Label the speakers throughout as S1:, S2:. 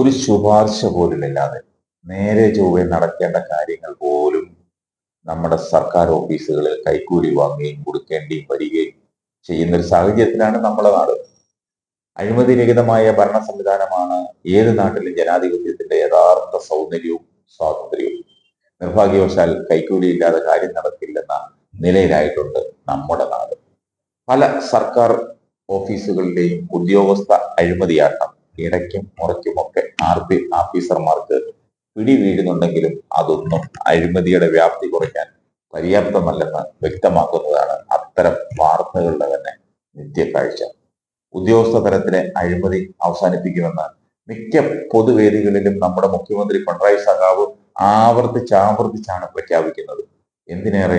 S1: ഒരു ശുപാർശ പോലും ഇല്ലാതെ നേരെ ചൊവ്വേ നടക്കേണ്ട കാര്യങ്ങൾ പോലും നമ്മുടെ സർക്കാർ ഓഫീസുകളിൽ കൈക്കൂലി വാങ്ങുകയും കൊടുക്കേണ്ടിയും വരികയും ചെയ്യുന്ന ഒരു സാഹചര്യത്തിലാണ് നമ്മുടെ നാട്. അഴിമതി രഹിതമായ ഭരണ സംവിധാനമാണ് ഏത് നാട്ടിലും ജനാധിപത്യത്തിന്റെ യഥാർത്ഥ സൗന്ദര്യവും സ്വാതന്ത്ര്യവും. നിർഭാഗ്യവശാൽ കൈക്കൂലി ഇല്ലാതെ കാര്യം നടക്കില്ലെന്ന നിലയിലായിട്ടുണ്ട് നമ്മുടെ നാട്. പല സർക്കാർ ഓഫീസുകളിലെയും ഉദ്യോഗസ്ഥ അഴിമതിയാട്ടം ഇടയ്ക്കും മുറയ്ക്കുമൊക്കെ ആർ പി ഓഫീസർമാർക്ക് പിടി വീഴുന്നുണ്ടെങ്കിലും അതൊന്നും അഴിമതിയുടെ വ്യാപ്തി കുറയ്ക്കാൻ പര്യാപ്തമല്ലെന്ന് വ്യക്തമാക്കുന്നതാണ് അത്തരം വാർത്തകളുടെ തന്നെ നിത്യക്കാഴ്ച ഉദ്യോഗസ്ഥ തലത്തിലെ അഴിമതി അവസാനിപ്പിക്കുമെന്ന് മിക്ക പൊതുവേദികളിലും നമ്മുടെ മുഖ്യമന്ത്രി പിണറായി സഖാവ് ആവർത്തിച്ചാവർത്തിച്ചാണ് പ്രഖ്യാപിക്കുന്നത്. എന്തിനേറെ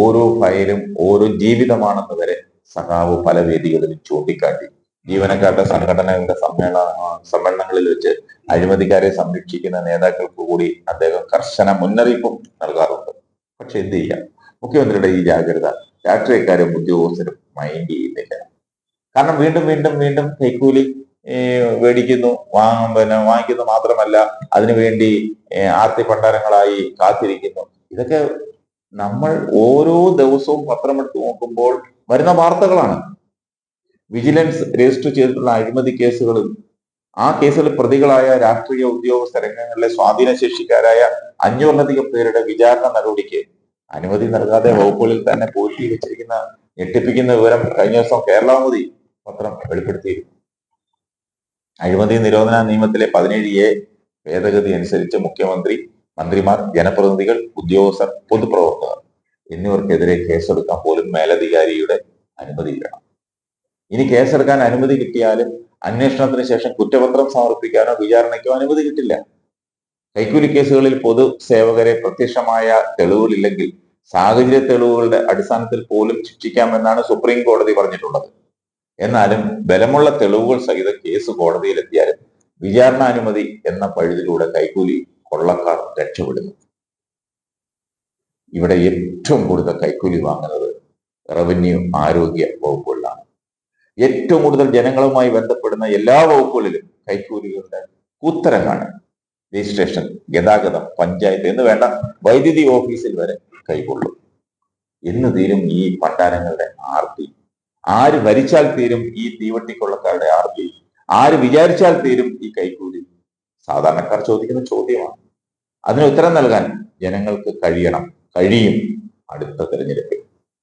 S1: ഓരോ ഫയലും ഓരോ ജീവിതമാണെന്ന് വരെ സഖാവ് പല വേദികളിലും ചൂണ്ടിക്കാട്ടി. ജീവനക്കാരുടെ സംഘടനകളുടെ സമ്മേളന സമ്മേളനങ്ങളിൽ വെച്ച് അഴിമതിക്കാരെ സംരക്ഷിക്കുന്ന നേതാക്കൾക്ക് കൂടി അദ്ദേഹം കർശന മുന്നറിയിപ്പും നൽകാറുണ്ട്. പക്ഷെ എന്ത് ചെയ്യാം? മുഖ്യമന്ത്രിയുടെ ഈ ജാഗ്രത രാഷ്ട്രീയക്കാരും ഉദ്യോഗസ്ഥരും മൈൻഡ് ചെയ്യുന്നില്ല. കാരണം വീണ്ടും വീണ്ടും വീണ്ടും കൈക്കൂലി മേടിക്കുന്നു പിന്നെ വാങ്ങിക്കുന്നു മാത്രമല്ല അതിനുവേണ്ടി ആർത്തി പണ്ടാരങ്ങളായി കാത്തിരിക്കുന്നു. ഇതൊക്കെ നമ്മൾ ഓരോ ദിവസവും പത്രമെടുത്ത് നോക്കുമ്പോൾ വരുന്ന വാർത്തകളാണ്. വിജിലൻസ് രജിസ്റ്റർ ചെയ്തിട്ടുള്ള അഴിമതി കേസുകളും ആ കേസിലെ പ്രതികളായ രാഷ്ട്രീയ ഉദ്യോഗസ്ഥ രംഗങ്ങളിലെ സ്വാധീനശേഷിക്കാരായ അഞ്ഞൂറിലധികം പേരുടെ വിചാരണ നടപടിക്ക് അനുമതി നൽകാതെ വകുപ്പുകളിൽ തന്നെ പൂഴ്ത്തി വെച്ചിരിക്കുന്ന ഞെട്ടിപ്പിക്കുന്ന വിവരം കഴിഞ്ഞ ദിവസം കേരളാമതി പത്രം വെളിപ്പെടുത്തിയിരുന്നു. അഴിമതി നിരോധന നിയമത്തിലെ പതിനേഴ് എ ഭേദഗതി അനുസരിച്ച് മുഖ്യമന്ത്രി മന്ത്രിമാർ ജനപ്രതിനിധികൾ ഉദ്യോഗസ്ഥർ പൊതുപ്രവർത്തകർ എന്നിവർക്കെതിരെ കേസെടുക്കാൻ പോലും മേലധികാരിയുടെ അനുമതി വേണം ഇനി കേസെടുക്കാൻ അനുമതി കിട്ടിയാൽ അന്വേഷണത്തിന് ശേഷം കുറ്റപത്രം സമർപ്പിക്കാനോ വിചാരണയ്ക്കോ അനുമതി കിട്ടില്ല. കൈക്കൂലി കേസുകളിൽ പൊതു സേവകരെ പ്രത്യക്ഷമായ തെളിവുകളില്ലെങ്കിൽ സാഹചര്യ തെളിവുകളുടെ അടിസ്ഥാനത്തിൽ പോലും ശിക്ഷിക്കാമെന്നാണ് സുപ്രീം കോടതി പറഞ്ഞിട്ടുള്ളത്. എന്നാലും ബലമുള്ള തെളിവുകൾ സഹിത കേസ് കോടതിയിലെത്തിയാലും വിചാരണ അനുമതി എന്ന പഴുതിലൂടെ കൈക്കൂലി കൊള്ളക്കാർ രക്ഷപ്പെടുന്നു. ഇവിടെ ഏറ്റവും കൂടുതൽ കൈക്കൂലി വാങ്ങുന്നത് റവന്യൂ ആരോഗ്യ വകുപ്പുകളിലാണ് ഏറ്റവും കൂടുതൽ ജനങ്ങളുമായി ബന്ധപ്പെടുന്ന എല്ലാ വകുപ്പുകളിലും കൈക്കൂലികളുടെ കൂത്തരങ്ങാണ്. രജിസ്ട്രേഷൻ ഗതാഗതം പഞ്ചായത്ത് എന്ന് വേണ്ട വൈദ്യുതി ഓഫീസിൽ വരെ കൈകൊള്ളും. എന്ന് തീരും ഈ പണ്ടാരങ്ങളുടെ ആർത്തി. ആര് ഭരിച്ചാൽ തീരും ഈ തീവട്ടിക്കൊള്ളക്കാരുടെ ആർത്തി? ആര് വിചാരിച്ചാൽ തീരും ഈ കൈക്കൂലി? സാധാരണക്കാർ ചോദിക്കുന്ന ചോദ്യമാണ്. അതിന് ഉത്തരം നൽകാൻ ജനങ്ങൾക്ക് കഴിയണം. കഴിയും അടുത്ത തെരഞ്ഞെടുപ്പിൽ.